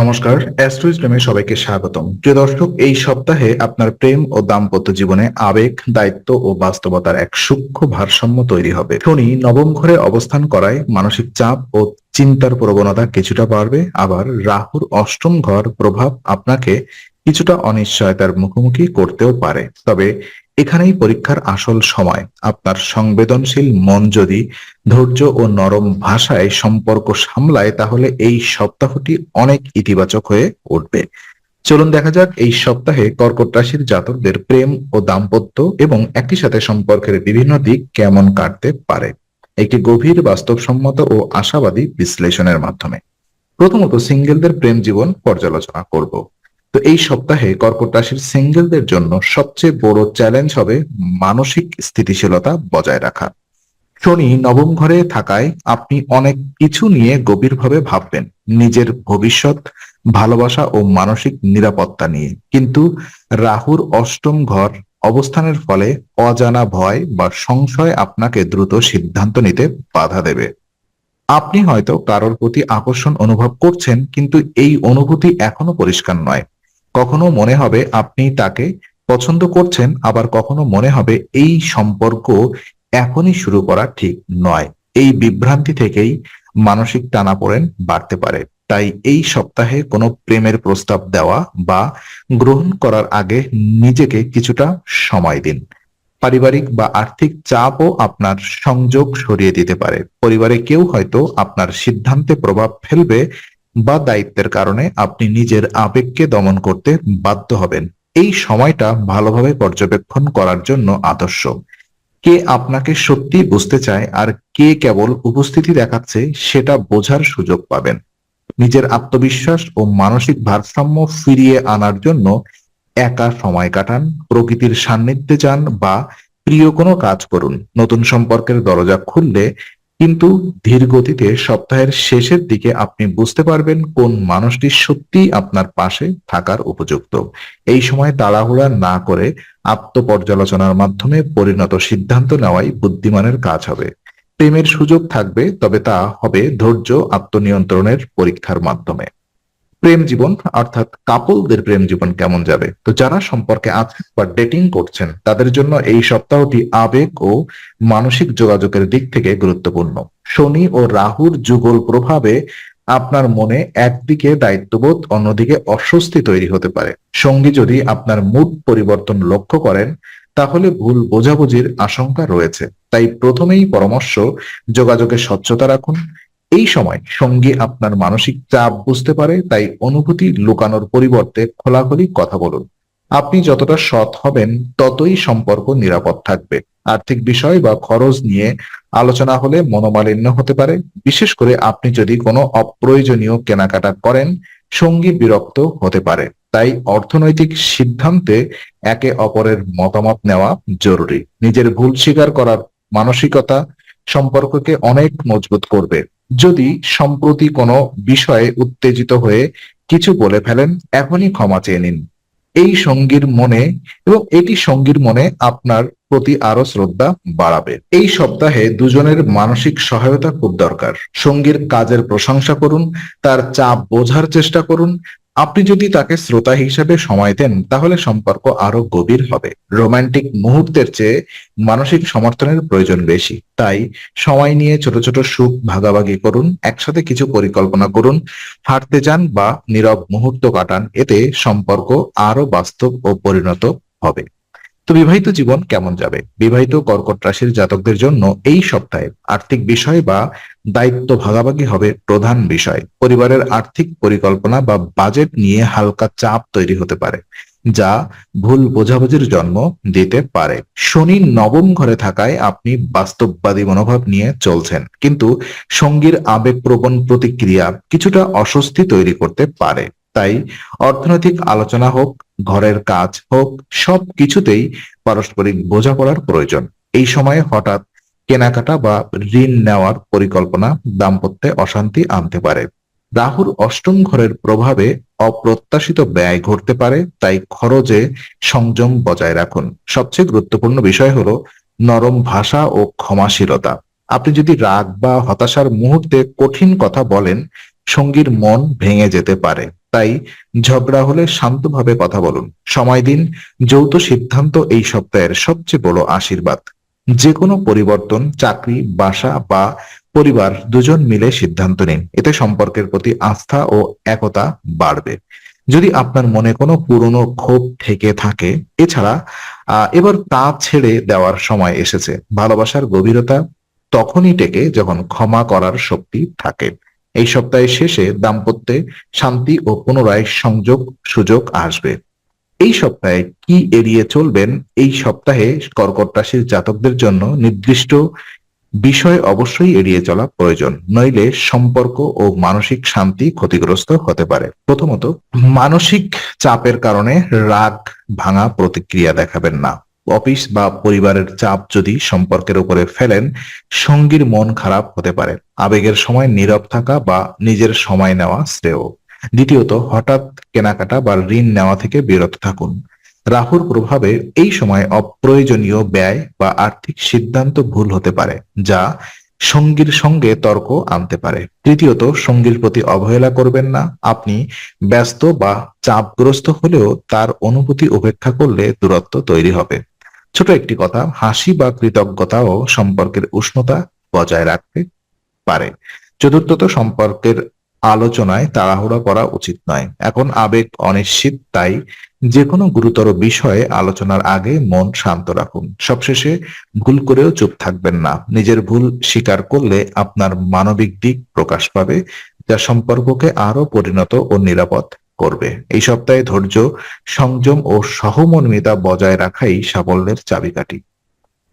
নমস্কার অ্যাস্ট্রোইজমে সবাইকে স্বাগতম। প্রিয় দর্শক, এই সপ্তাহে আপনার প্রেম ও দাম্পত্য জীবনে আবেগ, দায়িত্ব ও বাস্তবতার এক সূক্ষ্ম ভারসাম্য তৈরি হবে। শনি নবম ঘরে অবস্থান করায় মানসিক চাপ ও চিন্তার প্রবণতা কিছুটা বাড়বে। আবার রাহুর অষ্টম ঘর প্রভাব আপনাকে কিছুটা অনিশ্চয়তার মুখোমুখি করতেও পারে। তবে এখানেই পরীক্ষার আসল সময়। আপনার সংবেদনশীল মন যদি ধৈর্য ও নরম ভাষায় সম্পর্ক সামলায়, তাহলে এই সপ্তাহটি অনেক ইতিবাচক হয়ে উঠবে। চলুন দেখা যাক, এই সপ্তাহে কর্কট রাশির জাতকদের প্রেম ও দাম্পত্য এবং একই সাথে সম্পর্কের বিভিন্ন দিক কেমন কাটতে পারে। একটি গভীর বাস্তবসম্মত ও আশাবাদী বিশ্লেষণের মাধ্যমে। প্রথমত, সিঙ্গেলদের প্রেম জীবন পর্যালোচনা করব। তো এই সপ্তাহে কর্কট রাশির সিঙ্গেলদের জন্য সবচেয়ে বড় চ্যালেঞ্জ হবে মানসিক স্থিতিশীলতা বজায় রাখা। শনি নবম ঘরে থাকায় আপনি অনেক কিছু নিয়ে গভীরভাবে ভাববেন। নিজের ভবিষ্যৎ, ভালোবাসা ও মানসিক নিরাপত্তা নিয়ে। কিন্তু রাহুর অষ্টম ঘর অবস্থানের ফলে অজানা ভয় বা সংশয় আপনাকে দ্রুত সিদ্ধান্ত নিতে বাধা দেবে। আপনি হয়তো কারোর প্রতি আকর্ষণ অনুভব করছেন, কিন্তু এই অনুভূতি এখনও পরিষ্কার নয়। কখনো মনে হবে আপনি তাকে পছন্দ করছেন, আবার কখনো মনে হবে এই সম্পর্ক এখনই শুরু করা ঠিক নয়। এই বিভ্রান্তি থেকেই মানসিক টানাপোড়েন বাড়তে পারে। তাই এই সপ্তাহে কোনো প্রেমের প্রস্তাব দেওয়া বা গ্রহণ করার আগে নিজেকে কিছুটা সময় দিন। পারিবারিক বা আর্থিক চাপও আপনার সংযোগ সরিয়ে দিতে পারে। পরিবারে কেউ হয়তো আপনার সিদ্ধান্তে প্রভাব ফেলবে বা দায়িত্বের কারণে আপনি নিজের আবেগকে দমন করতে বাধ্য হবেন। এই সময়টা ভালোভাবে পর্যবেক্ষণ করার জন্য আদর্শ। কে আপনাকে সত্যি বুঝতে চায় আর কে কেবল উপস্থিতি দেখাচ্ছে সেটা বোঝার সুযোগ পাবেন। নিজের আত্মবিশ্বাস ও মানসিক ভারসাম্য ফিরিয়ে আনার জন্য একা সময় কাটান, প্রকৃতির সান্নিধ্যে যান বা প্রিয় কোনো কাজ করুন। নতুন সম্পর্কের দরজা খুললে কিন্তু ধীর গতিতে সপ্তাহের শেষের দিকে আপনি বুঝতে পারবেন কোন মানুষটি সত্যি আপনার পাশে থাকার উপযুক্ত। এই সময় তাড়াহুড়া না করে আত্মপর্যালোচনার মাধ্যমে পরিণত সিদ্ধান্ত নেওয়াই বুদ্ধিমানের কাজ হবে। প্রেমের সুযোগ থাকবে, তবে তা হবে ধৈর্য আত্মনিয়ন্ত্রণের পরীক্ষার মাধ্যমে। প্রেম জীবন, অর্থাৎ কাপলদের প্রেম জীবন কেমন যাবে? তো যারা সম্পর্কে আছেন বা ডেটিং করছেন, তাদের জন্য এই সপ্তাহটি আবেগ ও মানসিক যোগাযোগের দিক থেকে গুরুত্বপূর্ণ। শনি ও রাহুর যুগল প্রভাবে আপনার মনে একদিকে দায়িত্ববোধ, অন্যদিকে অস্বস্তি তৈরি হতে পারে। সঙ্গী যদি আপনার মুড পরিবর্তন লক্ষ্য করেন, তাহলে ভুল বোঝাবুঝির আশঙ্কা রয়েছে। তাই প্রথমেই পরামর্শ, যোগাযোগে স্বচ্ছতা রাখুন এই সময় সঙ্গী আপনার মানসিক চাপ বুঝতে পারে, তাই অনুভূতি লুকানোর পরিবর্তে খোলাখুলি কথা বলুন। আপনি যতটা সৎ হবেন, ততই সম্পর্ক নিরাপদ থাকবে। আর্থিক বিষয় বা খরচ নিয়ে আলোচনা হলে মনোমালিন্য হতে পারে। বিশেষ করে আপনি যদি কোনো অপ্রয়োজনীয় কেনাকাটা করেন, সঙ্গী বিরক্ত হতে পারে। তাই অর্থনৈতিক সিদ্ধান্তে একে অপরের মতামত নেওয়া জরুরি। নিজের ভুল স্বীকার করার মানসিকতা সম্পর্ককে অনেক মজবুত করবে। যদি সম্প্রতি কোনো বিষয়ে উত্তেজিত হয়ে কিছু বলে ফেলেন, এখনই ক্ষমা চেয়ে নিন। এই সঙ্গীর মনে এবং এটি সঙ্গীর মনে আপনার প্রতি আরও শ্রদ্ধা বাড়াবে। এই সপ্তাহে দুজনের মানসিক সহায়তা খুব দরকার। সঙ্গীর কাজের প্রশংসা করুন, তার চাপ বোঝার চেষ্টা করুন আপনি যদি তাকে শ্রোতা হিসেবে সময় দেন, তাহলে সম্পর্ক আরও গভীর হবে। রোমান্টিক মুহূর্তের চেয়ে মানসিক সমর্থনের প্রয়োজন বেশি। তাই সময় নিয়ে ছোট ছোট সুখ ভাগাভাগি করুন, একসাথে কিছু পরিকল্পনা করুন, হাঁটতে যান বা নীরব মুহূর্ত কাটান, এতে সম্পর্ক আরও বাস্তব ও পরিণত হবে। তো বিবাহিত জীবন কেমন যাবে? বিবাহিত কর্কট রাশির জাতকদের জন্য এই সপ্তাহে আর্থিক বিষয় বা দায়িত্ব ভাগাভাগি হবে প্রধান বিষয়। পরিবারের আর্থিক পরিকল্পনা বা বাজেট নিয়ে হালকা চাপ তৈরি হতে পারে, যা ভুল বোঝাবুঝির জন্ম দিতে পারে। শনি নবম ঘরে থাকায় আপনি বাস্তববাদী মনোভাব নিয়ে চলছেন, কিন্তু সঙ্গীর আবেগপ্রবণ প্রতিক্রিয়া কিছুটা অস্বস্তি তৈরি করতে পারে। তাই অর্থনৈতিক আলোচনা হোক, ঘরের কাজ হোক সব কিছুতেই পারস্পরিক বোঝাপড়ার প্রয়োজন। এই সময়ে হঠাৎ কেনাকাটা বা ঋণ নেওয়ার পরিকল্পনা দাম্পত্যে অশান্তি আনতে পারে। রাহুর অষ্টম ঘরের প্রভাবে অপ্রত্যাশিত ব্যয় ঘটতে পারে, তাই খরচে সংযম বজায় রাখুন। সবচেয়ে গুরুত্বপূর্ণ বিষয় হলো নরম ভাষা ও ক্ষমাশীলতা। আপনি যদি রাগ বা হতাশার মুহূর্তে কঠিন কথা বলেন, সঙ্গীর মন ভেঙে যেতে পারে। তাই ঝগড়া হলে শান্তভাবে কথা বলুন। সময় দিন, যৌথ সিদ্ধান্ত এই সপ্তাহের সবচেয়ে বড় আশীর্বাদ। যে কোনো পরিবর্তন, চাকরি, বাসা বা পরিবার দুজন মিলে সিদ্ধান্ত নিন। এতে সম্পর্কের প্রতি আস্থা ও একতা বাড়বে। যদি আপনার মনে কোনো পুরনো ক্ষোভ থেকে থাকে, এছাড়া এবার তা ছেড়ে দেওয়ার সময় এসেছে। ভালোবাসার গভীরতা তখনই টেকে যখন ক্ষমা করার শক্তি থাকে। এই সপ্তাহের শেষে দাম্পত্যে শান্তি ও পুনরায় সংযোগ সুযোগ আসবে। এই সপ্তাহে কি এড়িয়ে চলবেন? এই সপ্তাহে কর্কট রাশির জাতকদের জন্য নির্দিষ্ট বিষয় অবশ্যই এড়িয়ে চলা প্রয়োজন। নইলে সম্পর্ক ও মানসিক শান্তি ক্ষতিগ্রস্ত হতে পারে। প্রথমত, মানসিক চাপের কারণে রাগ ভাঙা প্রতিক্রিয়া দেখাবেন না। অফিস বা পরিবারের চাপ যদি সম্পর্কের উপরে ফেলেন, সঙ্গীর মন খারাপ হতে পারে। আবেগের সময় নীরব থাকা বা নিজের সময় নেওয়া শ্রেয়। দ্বিতীয়ত, হঠাৎ কেনাকাটা বা ঋণ নেওয়া থেকে বিরত থাকুন। রাহুর প্রভাবে এই সময় অপ্রয়োজনীয় ব্যয় বা আর্থিক সিদ্ধান্ত ভুল হতে পারে, যা সঙ্গীর সঙ্গে তর্ক আনতে পারে। তৃতীয়ত, সঙ্গীর প্রতি অবহেলা করবেন না। আপনি ব্যস্ত বা চাপগ্রস্ত হলেও তার অনুভূতি উপেক্ষা করলে দূরত্ব তৈরি হবে। ছোট একটি কথা, হাসি বা কৃতজ্ঞতাও সম্পর্কের উষ্ণতা বজায় রাখতে পারে। চতুর্থত, সম্পর্কের আলোচনায় তাড়াহুড়া করা উচিত নয়। এখন আবেগ অনিশ্চিত, তাই যে কোনো গুরুতর বিষয়ে আলোচনার আগে মন শান্ত রাখুন। সবশেষে ভুল করেও চুপ থাকবেন না। নিজের ভুল স্বীকার করলে আপনার মানবিক দিক প্রকাশ পাবে, যা সম্পর্ককে আরও পরিণত ও নিরাপদ করবে। এই সপ্তাহে ধৈর্য, সংযম ও সহমর্মিতা বজায় রাখাই সাফল্যের চাবিকাঠি।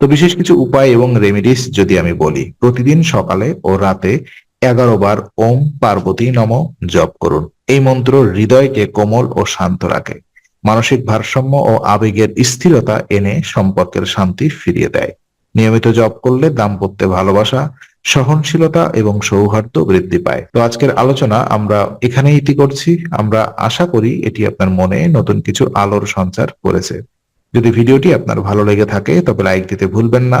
তো বিশেষ কিছু উপায় এবং রেমিডিস যদি আমি বলি, প্রতিদিন সকালে ও রাতে এগারো বার ওম পার্বতী নম জপ করুন। এই মন্ত্র হৃদয়কে কোমল ও শান্ত রাখে। মানসিক ভারসাম্য ও আবেগের স্থিরতা এনে সম্পর্কের শান্তি ফিরিয়ে দেয়। নিয়মিত জপ করলে দাম্পত্যে ভালোবাসা, সহনশীলতা এবং সৌহার্দ্য বৃদ্ধি পায়। তো আজকের আলোচনা আমরা এখানেই ইতি করছি। আমরা আশা করি এটি আপনার মনে নতুন কিছু আলোর সঞ্চার করেছে। যদি ভিডিওটি আপনার ভালো লেগে থাকে, তবে লাইক দিতে ভুলবেন না।